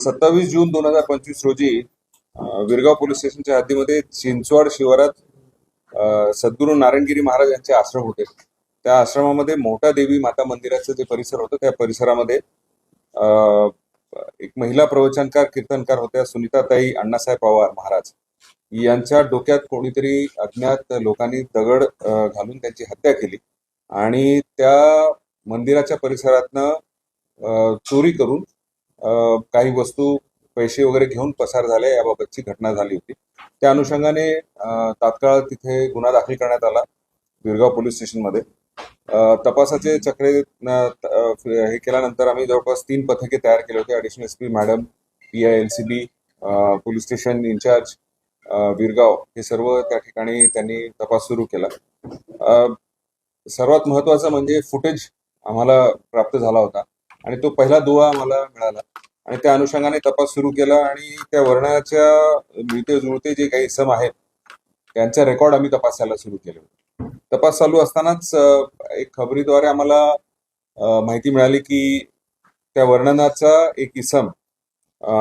सत्तावीस जून दोन हजार पंचवीस रोजी विरगाव पोलीस स्टेशनच्या हद्दीमध्ये चिंचवाड शिवारात सद्गुरू नारायणगिरी महाराज यांचे आश्रम होते. त्या आश्रमामध्ये मोठा देवी माता मंदिराचं जे परिसर होतं त्या परिसरामध्ये एक महिला प्रवचनकार कीर्तनकार होत्या सुनीताताई अण्णासाहेब पवार महाराज. यांच्या डोक्यात कोणीतरी अज्ञात लोकांनी दगड घालून त्यांची हत्या केली आणि त्या मंदिराच्या परिसरातनं चोरी करून काही वस्तू पैसे वगैरे घेऊन पसार झाले याबाबतची घटना झाली होती. त्या अनुषंगाने तात्काळ तिथे गुन्हा दाखल करण्यात आला विरगाव पोलीस स्टेशनमध्ये. तपासाचे चक्रे हे केल्यानंतर आम्ही जवळपास तीन पथके तयार केले होते. Additional S P madam P I L C B police station incharge Virgaon हे सर्व त्या ठिकाणी त्यांनी तपास सुरू केला. सर्वात महत्वाचं म्हणजे फुटेज आम्हाला प्राप्त झाला होता. आणि तो पहिला दुवा आम्हाला मिळाला. आणि त्या अनुषंगाने तपास सुरू केला आणि त्या वर्णाच्या मिळते जुळते जे काही सम आहेत त्यांचा रेकॉर्ड आम्ही तपासायला सुरू केले. होते तपास चालू असतानाच एक खबरीद्वारे आम्हाला माहिती मिळाली की त्या वर्णनाचा एक इसम अ,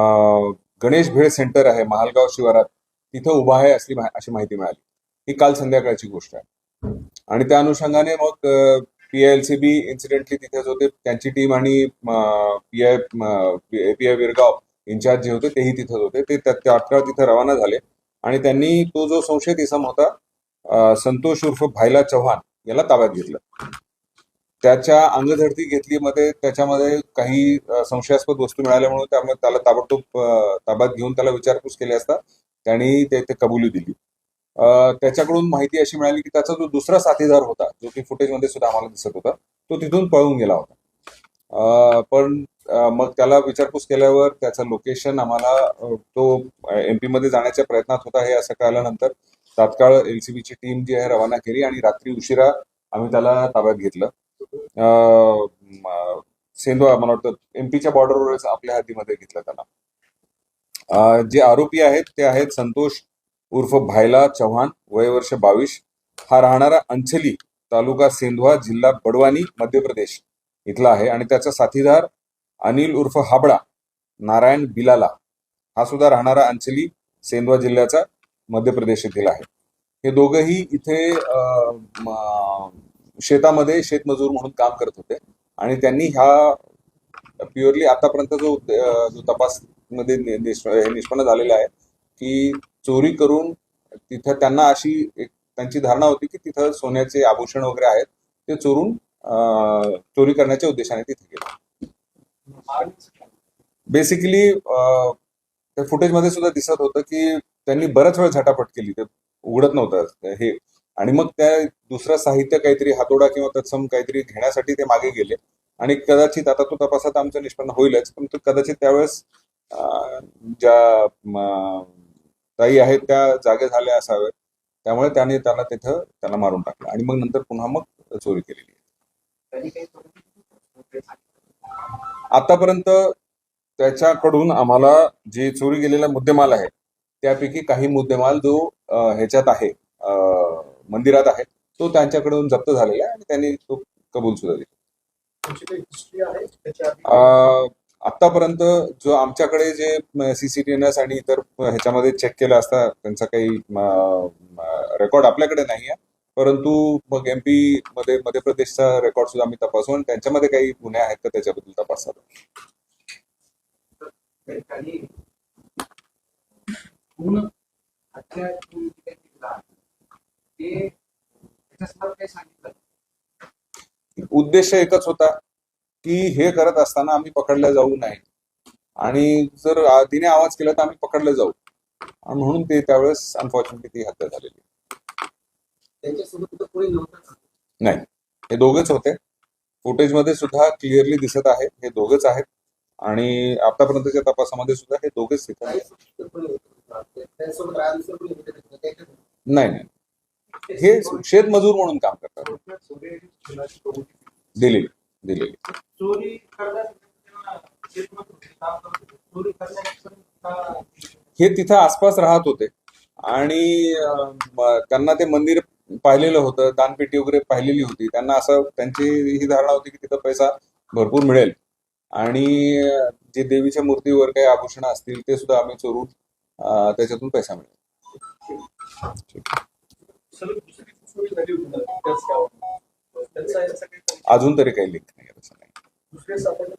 गणेश भेळ सेंटर आहे महालगाव शिवारात. तिथं उभा आहे असली अशी माहिती मिळाली. ही काल संध्याकाळची गोष्ट आहे. आणि त्या अनुषंगाने मग पीआयएलसीबी इन्सिडेंटली तिथेच होते. त्यांची टीम आणि पी आय विरगाव इन्चार्ज जे होते तेही तिथेच होते. ते त्या- तात्काळ तिथे रवाना झाले. आणि त्यांनी तो जो संशयित इसम होता संतोष उर्फ भाईला चव्हाण याला ताब्यात घेतलं. त्याच्या अंगधडती घेतली मध्ये त्याच्यामध्ये काही संशयास्पद वस्तू मिळाल्यामुळे त्यामुळे त्याला ताबडतोब ताब्यात घेऊन त्याला विचारपूस केली असता त्यांनी ते ते कबुली दिली. त्याच्याकडून माहिती अशी मिळाली की त्याचा जो दुसरा साथीदार होता जो की फुटेजमध्ये सुद्धा आम्हाला दिसत होता तो तिथून पळून गेला होता. पण मग त्याला विचारपूस केल्यावर त्याचं लोकेशन आम्हाला तो एमपी मध्ये जाण्याच्या प्रयत्नात होता हे असं कळल्यानंतर तात्काळ एलसीबीची टीम जी आहे रवाना केली आणि रात्री उशिरा आम्ही त्याला ताब्यात घेतलं. अ, सेंधवा मला वाटतं एमपीच्या बॉर्डरवरच आपल्या हातीमध्ये घेतलं त्याला. जे आरोपी आहेत ते आहेत संतोष उर्फ भायला चव्हाण वय वर्ष बावीस. हा राहणारा अंचली तालुका सेंधवा जिल्हा बडवानी मध्य प्रदेश. इथला आहे आणि त्याचा साथीदार अनिल उर्फ हाबडा नारायण बिलाला. हा सुद्धा राहणारा अंचली सेंधवा जिल्ह्याचा मध्य प्रदेश येथील आहे. हे दोघंही इथे शेतामध्ये शेतमजूर म्हणून काम करत होते. आणि त्यांनी ह्या प्युअरली आतापर्यंत जो जो तपासमध्ये निष्प- हे निष्पन्न झालेला आहे की चोरी करून तिथं त्यांना अशी एक त्यांची धारणा होती की तिथं सोन्याचे आभूषण वगैरे आहेत ते चोरून चोरी करण्याच्या उद्देशाने तिथे गेले. बेसिकली त्या फुटेजमध्ये सुद्धा दिसत होतं की त्यांनी बराच वेळ झटापट केली ते उघडत नव्हतं हे. आणि मग त्या दुसरं साहित्य काहीतरी हातोडा किंवा तत्सम काहीतरी घेण्यासाठी ते मागे गेले. आणि कदाचित आता तो तपासात आमचं निष्पन्न होईलच पण कदाचित त्यावेळेस ज्या ताई आहेत त्या जागे झाल्या असाव्यात. त्यामुळे त्याने त्याला तिथं त्याला मारून टाकलं. आणि मग नंतर पुन्हा मग चोरी केलेली आतापर्यंत त्याच्याकडून आम्हाला जे चोरी गेलेला मुद्देमाल आहे त्यापैकी काही मुद्देमाल जो ह्याच्यात आहे मंदिरात आहे तो त्यांच्याकडून जप्त झालेला आहे आणि त्यांनी तो कबूल सुद्धा दिला आतापर्यंत जो आमच्याकडे जे सीसीटीएनएस आणि इतर ह्याच्यामध्ये चेक केलं असता त्यांचा काही रेकॉर्ड आपल्याकडे नाही आहे परंतु मग एमपी मध्ये मध्य प्रदेशचा रेकॉर्ड सुद्धा आम्ही तपासू आणि त्यांच्यामध्ये काही गुन्हे आहेत का त्याच्याबद्दल तपास. चालू आहे. काही- काही पूर्ण हत्या तुम्ही जे काही केला, ते त्याच्यासंदर्भात काही सांगितलं? उद्देश एकच होता. की हे करत असताना आम्ही पकडल्या जाऊ नये आणि जर तिने आवाज केला तर आम्ही पकडले जाऊ. आणि म्हणून ते त्यावेळेस अनफॉर्च्युनेटली ती हत्या झालेली? नाही. हे दोघेच होते. फुटेजमध्ये सुद्धा क्लिअरली दिसत आहे. हे दोघेच आहेत. आणि आतापर्यंतच्या तपासामध्ये सुद्धा हे दोघेच तिथे नाही नाही. हे शेतमजूर म्हणून काम करतात. दिलेली. दिलेली चोरी हे तिथं आसपास राहत होते. आणि त्यांना ते मंदिर पाहिलेलं होतं दानपेटी वगैरे पाहिलेली होती. त्यांना असं त्यांची ही धारणा होती की तिथं पैसा भरपूर मिळेल. आणि जे देवीच्या मूर्तीवर काही आभूषणं असतील ते सुद्धा आम्ही चोरून त्याच्यातून पैसा सलग अजून तरी काही लिंक नाही असं नाही. दुसरे सापडले